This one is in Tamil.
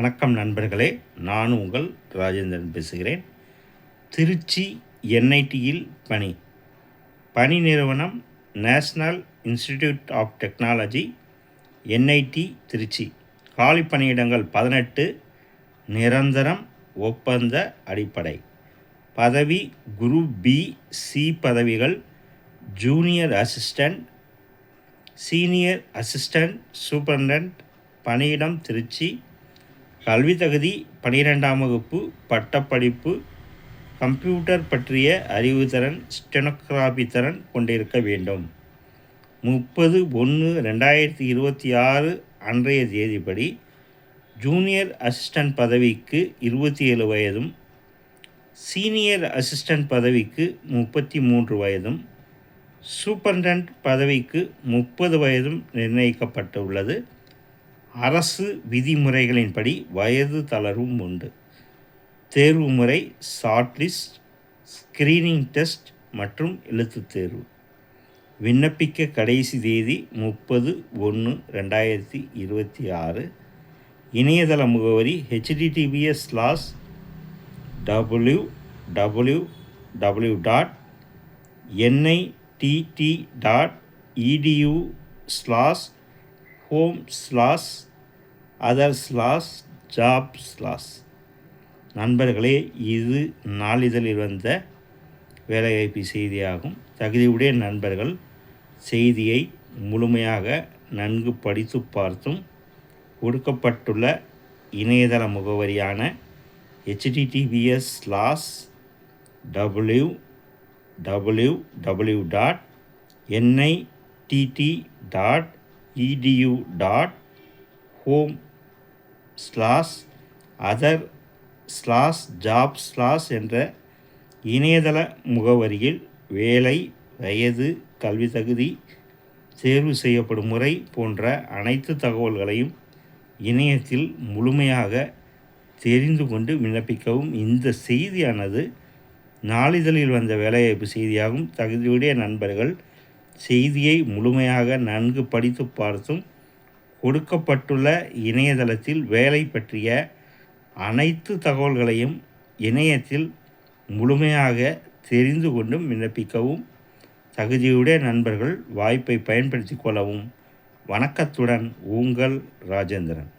வணக்கம் நண்பர்களே நான் உங்கள் ராஜேந்திரன் பேசுகிறேன். திருச்சி என்ஐடியில் பணி. பணி நிறுவனம் national institute of technology NIT Trichy. காலி பணியிடங்கள் பதினெட்டு நிரந்தரம் ஒப்பந்த அடிப்படை. பதவி குரு பி சி பதவிகள் junior assistant senior assistant superintendent பணியிடம் திருச்சி கல்வி தகுதி பனிரெண்டாம் வகுப்பு பட்டப்படிப்பு கம்ப்யூட்டர் பற்றிய அறிவுத்திறன் ஸ்டெனோகிராபி திறன் கொண்டிருக்க வேண்டும். முப்பது ஒன்று ரெண்டாயிரத்தி இருபத்தி ஆறு அன்றைய தேதிப்படி ஜூனியர் அசிஸ்டன்ட் பதவிக்கு இருபத்தி ஏழு வயதும் சீனியர் அசிஸ்டன்ட் பதவிக்கு முப்பத்தி மூன்று வயதும் சூப்பரண்டன்ட் பதவிக்கு முப்பது வயதும் நிர்ணயிக்கப்பட்டுள்ளது. அரசு விதிமுறைகளின்படி வயது தளர்வும் உண்டு. தேர்வு முறை ஷார்ட்லிஸ்ட் ஸ்கிரீனிங் டெஸ்ட் மற்றும் எழுத்துத் தேர்வு. விண்ணப்பிக்க கடைசி தேதி முப்பது ஒன்று ரெண்டாயிரத்தி இருபத்தி ஆறு. இணையதள முகவரி HTTPS slash W W W dot NITT dot EDU slash home slash other slash job slash. நண்பர்களே இது நாளிதழில் வந்த வேலைவாய்ப்பு செய்தியாகும். தகுதியுடைய நண்பர்கள் செய்தியை முழுமையாக நன்கு படித்து பார்த்தும் கொடுக்கப்பட்டுள்ள இணையதள முகவரியான HTTPS slash W W W dot NITT dot EDU dot home slash other slash job slash என்ற இணையதள முகவரியில் வேலை வயது கல்வி தகுதி தேர்வு செய்யப்படும் முறை போன்ற அனைத்து தகவல்களையும் இணையத்தில் முழுமையாக தெரிந்து கொண்டு விண்ணப்பிக்கவும் இந்த செய்தியானது நாளிதழில் வந்த வேலைவாய்ப்பு செய்தியாகும். தகுதியுடைய நண்பர்கள் செய்தியை முழுமையாக நன்கு படித்து பார்த்தும் கொடுக்கப்பட்டுள்ள இணையதளத்தில் வேலை பற்றிய அனைத்து தகவல்களையும் இணையத்தில் முழுமையாக தெரிந்து கொண்டும் விண்ணப்பிக்கவும். தகுதியுடைய நண்பர்கள் வாய்ப்பை பயன்படுத்தி கொள்ளவும். வணக்கத்துடன் உங்கள் ராஜேந்திரன்.